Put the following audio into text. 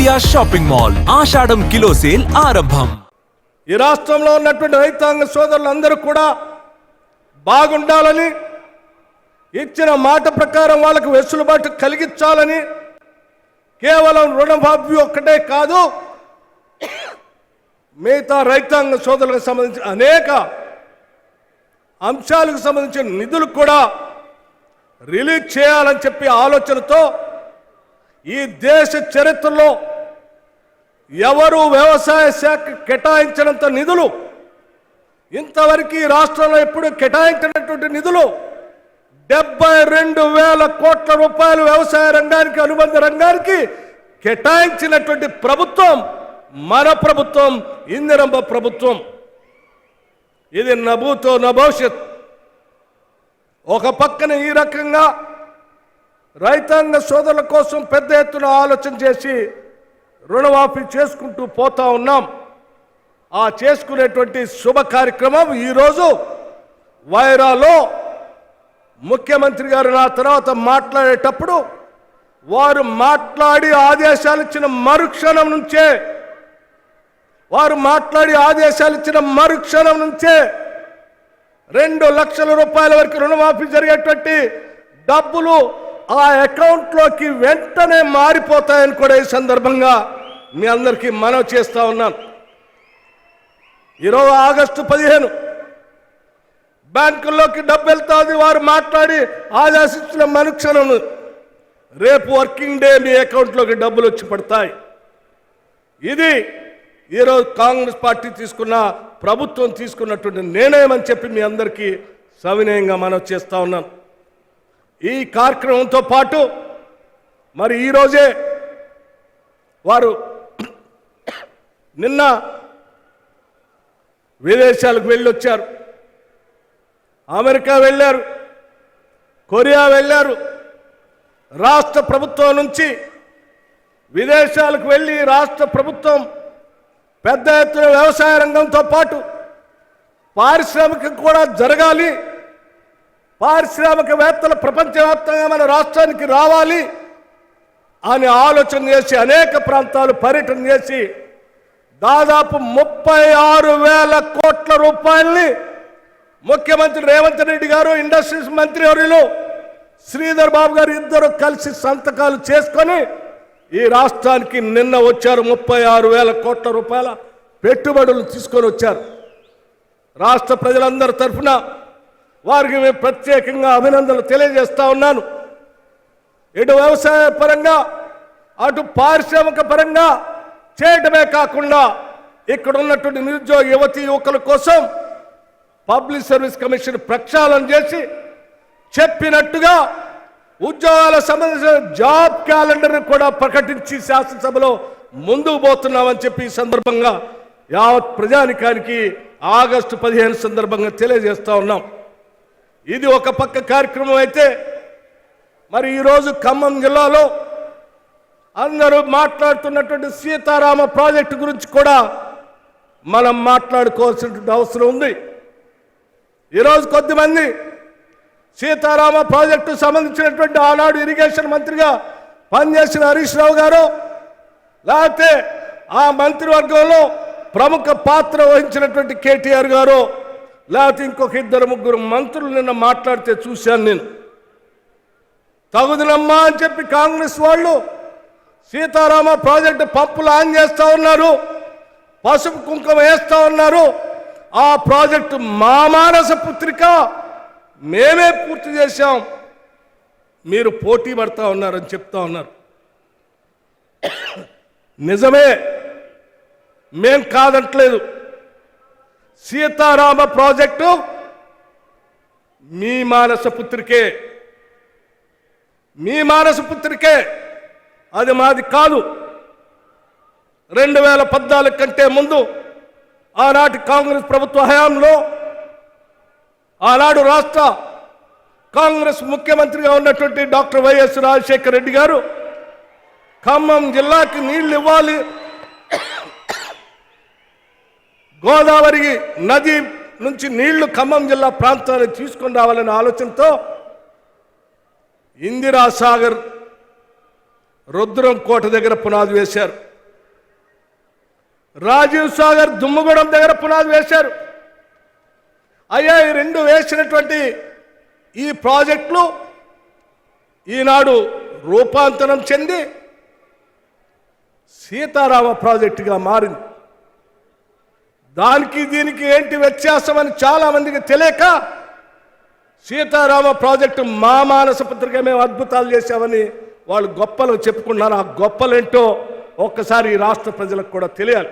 India shopping mall Ashadham kilo sale ఆరంభం. ఈ రాష్ట్రంలో ఉన్నటువంటి రైతాంగ సోదరులందరూ కూడా బాగుండాలని ఇచ్చిన మాట ప్రకారం వాళ్ళకు వెసులుబాటు కలిగించాలని కేవలం రుణమాఫీ ఒక్కటే కాదు మిగతా రైతాంగ సోదరులకు సంబంధించిన అనేక అంశాలకు సంబంధించిన నిధులు కూడా రిలీజ్ చేయాలని చెప్పి ఆలోచనతో ఈ దేశ చరిత్రలో ఎవరు వ్యవసాయ శాఖ కేటాయించినంత నిధులు? ఇంతవరకు రాష్ట్రంలో ఎప్పుడు కేటాయించినటువంటి నిధులు? డెబ్బై రెండు వేల కోట్ల రూపాయలు వ్యవసాయ రంగానికి అనుబంధ రంగానికి కేటాయించినటువంటి ప్రభుత్వం మన ప్రభుత్వం ఇందిరమ్మ ప్రభుత్వం. ఇది నభూతో నభవిష్యత్ ఒక పక్కన ఈ రకంగా రైతాంగ సోదరుల కోసం పెద్ద ఎత్తున ఆలోచన చేసి రుణమాఫీ చేసుకుంటూ పోతా ఉన్నాం. ఆ చేసుకునేటువంటి శుభ కార్యక్రమం ఈరోజు వైరాలో ముఖ్యమంత్రి గారు నా తర్వాత మాట్లాడేటప్పుడు వారు మాట్లాడి ఆదేశాలు ఇచ్చిన మరుక్షణం నుంచే వారు మాట్లాడి ఆదేశాలు ఇచ్చిన మరుక్షణం నుంచే రెండు లక్షల రూపాయల వరకు రుణమాఫీ జరిగేటువంటి డబ్బులు ఆ అకౌంట్లోకి వెంటనే మారిపోతాయని కూడా ఈ సందర్భంగా మీ అందరికీ మనవి చేస్తూ ఉన్నాను. ఈరోజు ఆగస్టు పదిహేను బ్యాంకుల్లోకి డబ్బు వెళ్తాది వారు మాట్లాడి ఆదేశించిన మనుక్షణం రేపు వర్కింగ్ డే మీ అకౌంట్లోకి డబ్బులు వచ్చి పడతాయి. ఇది ఈరోజు కాంగ్రెస్ పార్టీ తీసుకున్న ప్రభుత్వం తీసుకున్నటువంటి నిర్ణయం అని చెప్పి మీ అందరికీ సవినయంగా మనం చేస్తూ ఉన్నాను. ఈ కార్యక్రమంతో పాటు మరి ఈరోజే వారు నిన్న విదేశాలకు వెళ్ళొచ్చారు. అమెరికా వెళ్ళారు. కొరియా వెళ్ళారు. రాష్ట్ర ప్రభుత్వం నుంచి విదేశాలకు వెళ్ళి రాష్ట్ర ప్రభుత్వం పెద్ద ఎత్తున వ్యవసాయ రంగంతో పాటు పారిశ్రామికం కూడా జరగాలి. పారిశ్రామికవేత్తలు ప్రపంచవ్యాప్తంగా మన రాష్ట్రానికి రావాలి అని ఆలోచన చేసి అనేక ప్రాంతాలు పర్యటన చేసి దాదాపు ముప్పై ఆరు వేల కోట్ల రూపాయల్ని ముఖ్యమంత్రి రేవంత్ రెడ్డి గారు ఇండస్ట్రీస్ మంత్రి వర్యులు శ్రీధర్ బాబు గారు ఇద్దరు కలిసి సంతకాలు చేసుకొని ఈ రాష్ట్రానికి నిన్న వచ్చారు ముప్పై ఆరు వేల కోట్ల రూపాయల పెట్టుబడులు తీసుకొని వచ్చారు. రాష్ట్ర ప్రజలందరి తరఫున వారికి మేము ప్రత్యేకంగా అభినందనలు తెలియజేస్తా ఉన్నాను. ఇటు వ్యవసాయ పరంగా అటు పారిశ్రామిక పరంగా చేయటమే కాకుండా ఇక్కడ ఉన్నటువంటి నిరుద్యోగ యువతి యువకుల కోసం పబ్లిక్ సర్వీస్ కమిషన్ ప్రక్షాళన చేసి చెప్పినట్టుగా ఉద్యోగాల సంబంధించిన జాబ్ క్యాలెండర్ కూడా ప్రకటించి శాసనసభలో ముందుకు పోతున్నామని చెప్పి ఈ సందర్భంగా యావత్ ప్రజానికానికి ఆగస్టు పదిహేను సందర్భంగా తెలియజేస్తా ఉన్నాం. ఇది ఒక పక్క కార్యక్రమం అయితే మరి ఈరోజు ఖమ్మం జిల్లాలో అందరూ మాట్లాడుతున్నటువంటి సీతారామ ప్రాజెక్టు గురించి కూడా మనం మాట్లాడుకోవాల్సినటువంటి అవసరం ఉంది. ఈరోజు కొద్దిమంది సీతారామ ప్రాజెక్టు సంబంధించినటువంటి ఆనాడు ఇరిగేషన్ మంత్రిగా పనిచేసిన హరీష్ రావు గారు లేకపోతే ఆ మంత్రివర్గంలో ప్రముఖ పాత్ర వహించినటువంటి కేటీఆర్ గారు లేకపోతే ఇంకొక ఇద్దరు ముగ్గురు మంత్రులు నిన్న మాట్లాడితే చూశాను నేను. తగుదనమ్మా అని చెప్పి కాంగ్రెస్ వాళ్ళు సీతారామ ప్రాజెక్టు పంపులు ఆన్ చేస్తూ ఉన్నారు పసుపు కుంకుమ వేస్తూ ఉన్నారు. ఆ ప్రాజెక్టు మా మానస పుత్రిక మేమే పూర్తి చేశాం. మీరు పోటీ పడతా ఉన్నారని చెప్తా ఉన్నారు. నిజమే మేం కాదంటలేదు. సీతారామ ప్రాజెక్టు మీ మానస పుత్రికే. మీ మానస పుత్రికే. అది మాది కాదు. రెండు వేల పద్నాలుగు కంటే ముందు ఆనాటి కాంగ్రెస్ ప్రభుత్వ హయాంలో ఆనాడు రాష్ట్ర కాంగ్రెస్ ముఖ్యమంత్రిగా ఉన్నటువంటి డాక్టర్ వైఎస్ రాజశేఖర రెడ్డి గారు ఖమ్మం జిల్లాకి నీళ్ళు ఇవ్వాలి గోదావరి నది నుంచి నీళ్ళు ఖమ్మం జిల్లా ప్రాంతానికి తీసుకొని రావాలనే ఆలోచనతో ఇందిరాసాగర్ రుద్రం కోట దగ్గర పునాది వేశారు. రాజీవ్ సాగర్ దుమ్ముగూడెం దగ్గర పునాది వేశారు. అయ్యా ఈ రెండు వేసినటువంటి ఈ ప్రాజెక్టులు ఈనాడు రూపాంతరం చెంది సీతారామ ప్రాజెక్టుగా మారింది. దానికి దీనికి ఏంటి వ్యత్యాసం అని చాలా మందికి తెలియక సీతారామ ప్రాజెక్టు మా మానస పత్రిక మేము అద్భుతాలు చేశామని వాళ్ళు గొప్పలు చెప్పుకున్నారు ఆ గొప్పలేంటో ఒక్కసారి ఈ రాష్ట్ర ప్రజలకు కూడా తెలియాలి.